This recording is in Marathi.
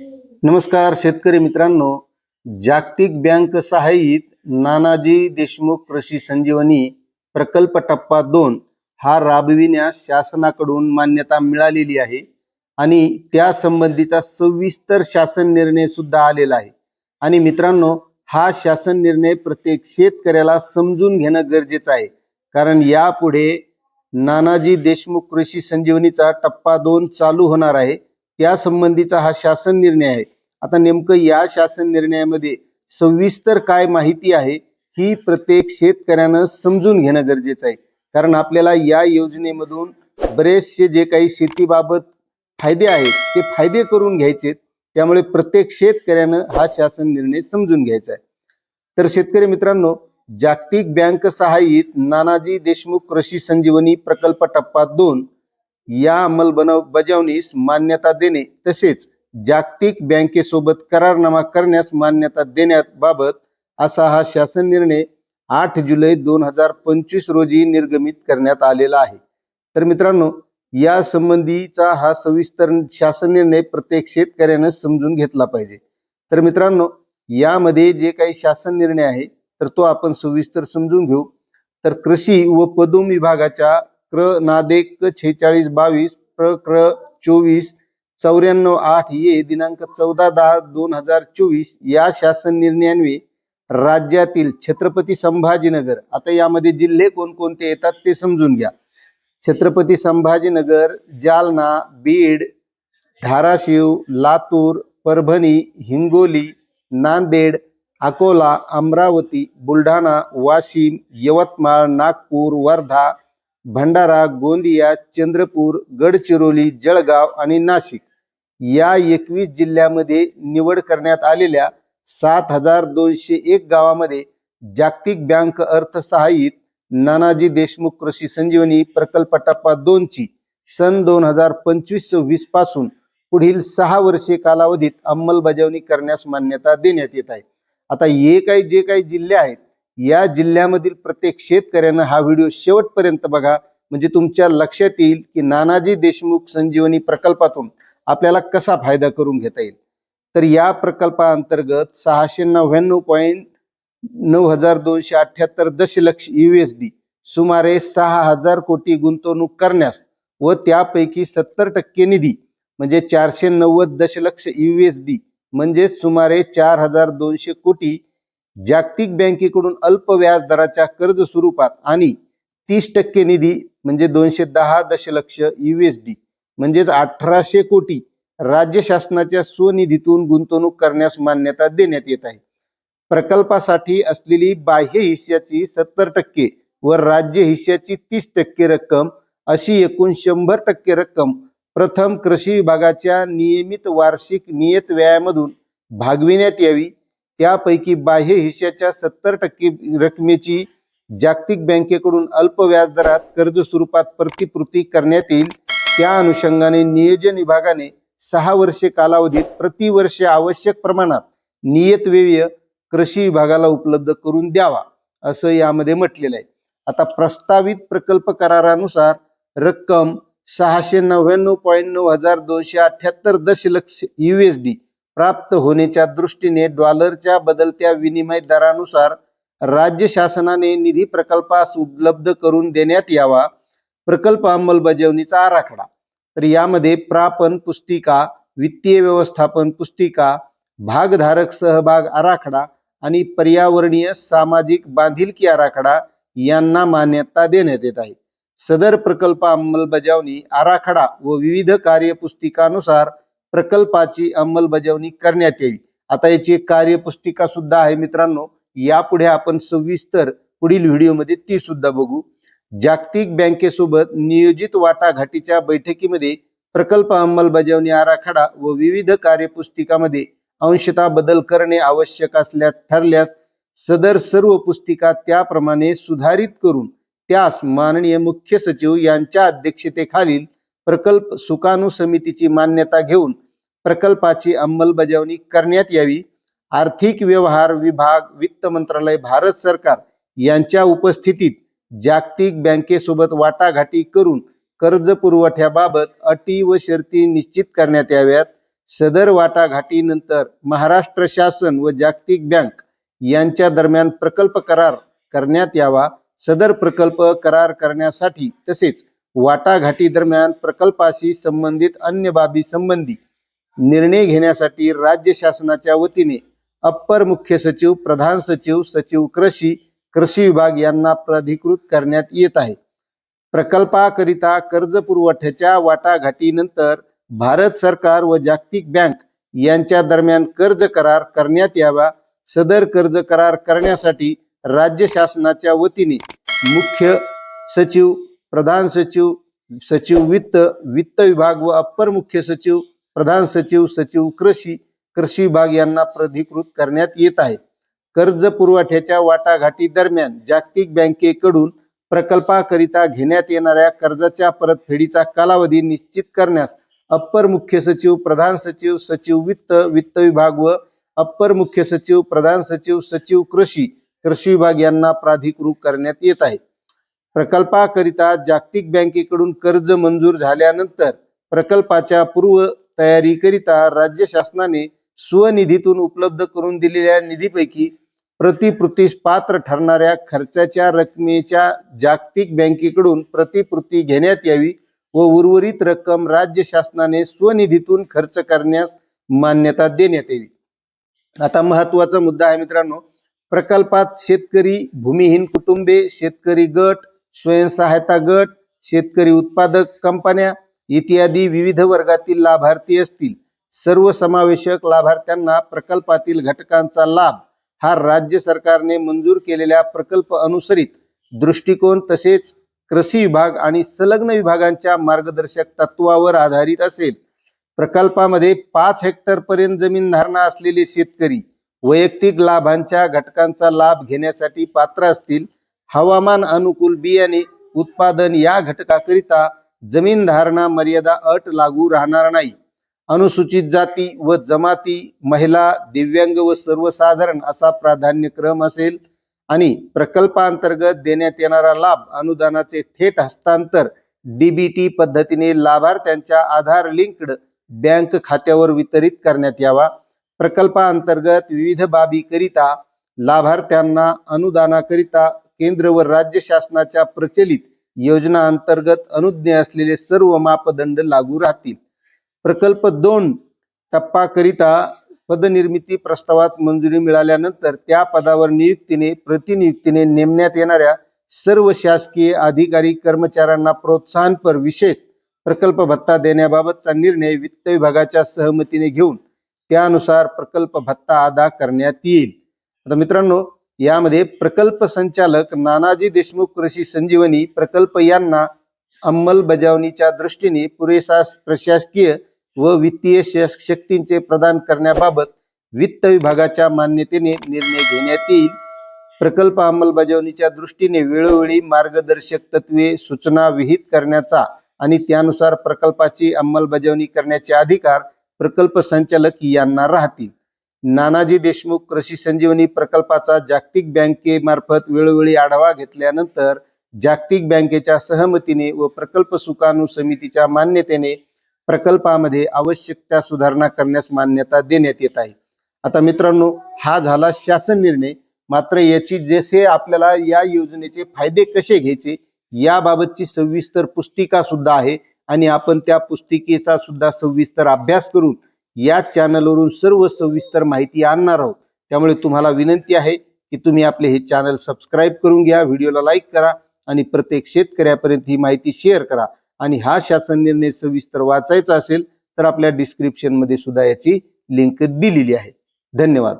नमस्कार शेतकरी मित्रांनो. जागतिक बँक सहाय्यित नानाजी देशमुख कृषी संजीवनी प्रकल्प टप्पा दोन हा राबविण्यास शासनाकडून मान्यता मिळालेली आहे आणि त्या संबंधीचा सविस्तर शासन निर्णय सुद्धा आलेला आहे. आणि मित्रांनो हा शासन निर्णय प्रत्येक शेतकऱ्याला समजून घेणं गरजेचं आहे. कारण यापुढे नानाजी देशमुख कृषी संजीवनीचा टप्पा दोन चालू होणार आहे. त्या संबंधीचा हा शासन निर्णय आहे. आता नेमकं या शासन निर्णयामध्ये सविस्तर काय माहिती आहे ही प्रत्येक शेतकऱ्यानं समजून घेणं गरजेचं आहे. कारण आपल्याला या योजनेमधून बरेचसे जे काही शेतीबाबत फायदे आहेत ते फायदे करून घ्यायचे त्यामुळे प्रत्येक शेतकऱ्यानं हा शासन निर्णय समजून घ्यायचा आहे. तर शेतकरी मित्रांनो जागतिक बँक सहाय्यित नानाजी देशमुख कृषी संजीवनी प्रकल्प टप्पा दोन या अंमलबजावणीस मान्यता देणे तसेच जागतिक बँकेसोबत करारनामा करण्यास मान्यता देण्याबाबत असा हा शासन निर्णय आठ जुलै दोन हजार पंचवीस रोजी निर्गमित करण्यात आलेला आहे. तर मित्रांनो या संबंधीचा हा सविस्तर शासन निर्णय प्रत्येक शेतकऱ्यानं समजून घेतला पाहिजे. तर मित्रांनो यामध्ये जे काही शासन निर्णय आहे तर तो आपण सविस्तर समजून घेऊ. तर कृषी व पदोम विभागाच्या क्र नादेक छेचाळीस बावीस प्र क्र चोवीस चौऱ्याण्णव आठ ये दिनांक चौदा दहा दोन हजार चोवीस या शासन निर्णयान्वे राज्यातील छत्रपती संभाजीनगर. आता यामध्ये जिल्हे कोणकोणते येतात ते समजून घ्या. छत्रपती संभाजीनगर जालना बीड धाराशिव लातूर परभणी हिंगोली नांदेड अकोला अमरावती बुलढाणा वाशिम यवतमाळ नागपूर वर्धा भंडारा गोंदिया चंद्रपूर गडचिरोली जळगाव आणि नाशिक या एकवीस जिल्ह्यामध्ये निवड करण्यात आलेल्या सात हजार दोनशे एक गावामध्ये जागतिक बँक अर्थसहाय्यित नानाजी देशमुख कृषी संजीवनी प्रकल्प टप्पा दोन ची सन दोन हजार पंचवीस वीसपासून पुढील सहा वर्षे कालावधीत अंमलबजावणी करण्यास मान्यता देण्यात येत आहे. आता हे काही जे काही जिल्हे आहेत या जिल्ह्यामधील प्रत्येक शेतकऱ्यानं हा व्हिडिओ शेवटपर्यंत बघा. म्हणजे तुमच्या लक्षात येईल की नानाजी देशमुख संजीवनी प्रकल्पातून आपल्याला कसा फायदा करून घेता येईल. तर या प्रकल्पाअंतर्गत सहाशे नव्याण्णव पॉईंट नऊ हजार दोनशे अठ्याहत्तर दशलक्ष यूएसडी सुमारे सहा हजार कोटी गुंतवणूक करण्यास व त्यापैकी सत्तर टक्के निधी म्हणजे चारशे नव्वद दशलक्ष युएसडी म्हणजे सुमारे चार हजार दोनशे कोटी जागतिक बँकेकडून अल्प व्याज दराच्या कर्ज स्वरूपात आणि तीस टक्के निधी म्हणजे दोनशे दहा दशलक्ष युएसडी म्हणजेच अठराशे कोटी राज्य शासनाच्या स्वनिधीतून गुंतवणूक करण्यास मान्यता देण्यात येत आहे. प्रकल्पासाठी असलेली बाह्य हिश्श्याची सत्तर टक्के व राज्य हिश्श्याची तीस टक्के रक्कम अशी एकूण शंभर टक्के रक्कम प्रथम कृषी विभागाच्या नियमित वार्षिक नियत व्ययामधून भागविण्यात यावी. त्यापैकी बाह्य हिश्श्याच्या सत्तर टक्के रकमेची जागतिक बँकेकडून अल्प व्याजदरात कर्ज स्वरूपात प्रतिपूर्ती करण्यात येईल. त्या अनुषंगाने नियोजन विभागाने सहा वर्षे कालावधीत प्रतिवर्ष आवश्यक प्रमाणात नियत व्यय कृषी विभागाला उपलब्ध करून द्यावा असं यामध्ये म्हटलेलं आहे. आता प्रस्तावित प्रकल्प करारानुसार रक्कम सहाशे नव्याण्णव पॉईंट नऊ हजार दोनशे अठ्याहत्तर दशलक्ष युएसडी प्राप्त होण्याच्या दृष्टीने डॉलरच्या बदलत्या विनिमय दरानुसार राज्य शासनाने निधी प्रकल्पास उपलब्ध करून देण्यात यावा. प्रकल्प अंमलबजावणीचा आराखडा. तर यामध्ये प्रापण पुस्तिका वित्तीय व्यवस्थापन पुस्तिका भागधारक सहभाग आराखडा आणि पर्यावरणीय सामाजिक बांधिलकी आराखडा यांना मान्यता देण्यात येत आहे. सदर प्रकल्प अंमलबजावणी आराखडा व विविध कार्यपुस्तिकानुसार प्रकल्पाची अंमलबजावणी करण्यात यावी आता याची एक कार्यपुस्तिका सुद्धा आहे मित्रांनो. यापुढे आपण सविस्तर पुढील व्हिडिओमध्ये ती सुद्धा बघू. जागतिक बँकेसोबत नियोजित वाटाघाटीच्या बैठकीमध्ये प्रकल्प अंमलबजावणी आराखडा व विविध कार्यपुस्तिकामध्ये अंशतः बदल करणे आवश्यक असल्यास ठरल्यास सदर सर्व पुस्तिका त्याप्रमाणे सुधारित करून त्यास माननीय मुख्य सचिव यांच्या अध्यक्षतेखालील प्रकल्प सुकाणू समितीची मान्यता घेऊन प्रकल्पाची अंमलबजावणी करण्यात यावी. आर्थिक व्यवहार विभाग वित्त मंत्रालय भारत सरकार यांच्या उपस्थितीत जागतिक बँकेसोबत वाटाघाटी करून कर्ज पुरवठ्याबाबत अटी व शर्ती निश्चित करण्यात याव्यात. सदर वाटाघाटीनंतर महाराष्ट्र शासन व जागतिक बँक यांच्या दरम्यान प्रकल्प करार करण्यात यावा. सदर प्रकल्प करार करण्यासाठी तसेच वाटाघाटी दरम्यान प्रकल्पाशी संबंधित अन्य बाबी संबंधी निर्णय घेण्यासाठी राज्य शासनाच्या वतीने अप्पर मुख्य सचिव प्रधान सचिव सचिव कृषी कृषी विभाग यांना प्राधिकृत करण्यात येत आहे. प्रकल्पाकरिता कर्ज पुरवठ्याच्या वाटाघाटीनंतर भारत सरकार व जागतिक बँक यांच्या दरम्यान कर्ज करार करण्यात यावा सदर कर्ज करार करण्यासाठी राज्य शासनाच्या वतीने मुख्य सचिव प्रधान सचिव सचिव वित्त वित्त विभाग व अप्पर मुख्य सचिव प्रधान सचिव सचिव कृषी कृषी विभाग यांना प्राधिकृत करण्यात येत आहे. कर्ज पुरवठ्याच्या वाटाघाटी दरम्यान जागतिक बँकेकडून प्रकल्पाकरिता घेण्यात येणाऱ्या कर्जाच्या परतफेडीचा कालावधी निश्चित करण्यास अप्पर मुख्य सचिव प्रधान सचिव सचिव वित्त वित्त विभाग व अप्पर मुख्य सचिव प्रधान सचिव सचिव कृषी कृषी विभाग यांना प्राधिकृत करण्यात येत आहे. प्रकल्पाकरिता जागतिक बँकेकडून कर्ज मंजूर झाल्यानंतर प्रकल्पाच्या पूर्व तयारीकरिता राज्य शासनाने स्वनिधीतून उपलब्ध करून दिलेल्या निधीपैकी प्रतिपूर्तीस पात्र ठरणाऱ्या खर्चाच्या रकमेच्या जागतिक बँकेकडून प्रतिपूर्ती घेण्यात यावी व उर्वरित रक्कम राज्य शासनाने स्वनिधीतून खर्च करण्यास मान्यता देण्यात यावी. आता महत्त्वाचा मुद्दा आहे मित्रांनो प्रकल्पात शेतकरी भूमिहीन कुटुंबे शेतकरी गट स्वयंसहायता गट शेतकरी उत्पादक कंपन्या इत्यादी विविध वर्गातील लाभार्थी असतील. सर्व समावेशक लाभार्थ्यांना प्रकल्पातील घटकांचा लाभ हा राज्य सरकारने मंजूर केलेल्या प्रकल्प अनुसरित दृष्टिकोन तसेच कृषी विभाग आणि संलग्न विभागांच्या मार्गदर्शक तत्वावर आधारित असेल. प्रकल्पामध्ये पाच हेक्टर पर्यंत जमीन धारणा असलेले शेतकरी वैयक्तिक लाभांच्या घटकांचा लाभ घेण्यासाठी पात्र असतील. हवामान अनुकूल बियाणे उत्पादन या घटकाकरिता जमीन धारणा मर्यादा अट लागू राहणार नाही. अनुसूचित जाती व जमाती महिला दिव्यांग व सर्वसाधारण असा प्राधान्यक्रम असेल आणि प्रकल्पांतर्गत देण्यात येणारा लाभ अनुदानाचे थेट हस्तांतर डीबीटी पद्धतीने लाभार्थ्यांच्या आधार लिंक्ड बँक खात्यावर वितरित करण्यात यावा. प्रकल्पांतर्गत विविध बाबीकरिता लाभार्थ्यांना अनुदानाकरिता केंद्र व राज्य शासनाच्या प्रचलित योजना अंतर्गत अनुज्ञे असलेले सर्व मापदंड लागू राहतील. प्रकल्प दोन टप्पाकरिता पदनिर्मिती प्रस्तावात मंजुरी मिळाल्यानंतर त्या पदावर नियुक्तीने प्रतिनियुक्तीने नेमण्यात येणाऱ्या सर्व शासकीय अधिकारी कर्मचाऱ्यांना प्रोत्साहनपर विशेष प्रकल्प भत्ता देण्याबाबतचा निर्णय वित्त विभागाच्या सहमतीने घेऊन त्यानुसार प्रकल्प भत्ता अदा करण्यात येईल. आता मित्रांनो यामध्ये प्रकल्प संचालक नानाजी देशमुख कृषी संजीवनी प्रकल्प यांना अंमलबजावणीच्या दृष्टीने पुरेसा प्रशासकीय व वित्तीय शक्तींचे प्रदान करण्याबाबत वित्त विभागाच्या मान्यतेने निर्णय घेण्यात येईल. प्रकल्प अंमलबजावणीच्या दृष्टीने वेळोवेळी मार्गदर्शक तत्वे सूचना विहित करण्याचा आणि त्यानुसार प्रकल्पाची अंमलबजावणी करण्याचे अधिकार प्रकल्प संचालक यांना राहतील. नानाजी देशमुख कृषी संजीवनी प्रकल्पाचा जागतिक बँकेमार्फत वेळोवेळी आढावा घेतल्यानंतर जागतिक बँकेच्या सहमतीने व प्रकल्प सुकाणू समितीच्या मान्यतेने प्रकल्पामध्ये आवश्यक त्या सुधारणा करण्यास मान्यता देण्यात येत आहे. आता मित्रांनो हा झाला शासन निर्णय. मात्र याची जसे आपल्याला या योजनेचे फायदे कसे घ्यायचे याबाबतची सविस्तर पुस्तिका सुद्धा आहे आणि आपण त्या पुस्तिकेचा सुद्धा सविस्तर अभ्यास करून या चॅनलवरून सर्व सविस्तर माहिती आणणार आहोत. त्यामुळे तुम्हाला विनंती आहे की तुम्ही आपले हे चॅनल सबस्क्राईब करून घ्या व्हिडिओला लाईक करा आणि प्रत्येक शेतकऱ्यापर्यंत ही माहिती शेअर करा. आणि हा शासन निर्णय सविस्तर वाचायचा असेल तर आपल्या डिस्क्रिप्शनमध्ये सुद्धा याची लिंक दिलेली आहे. धन्यवाद.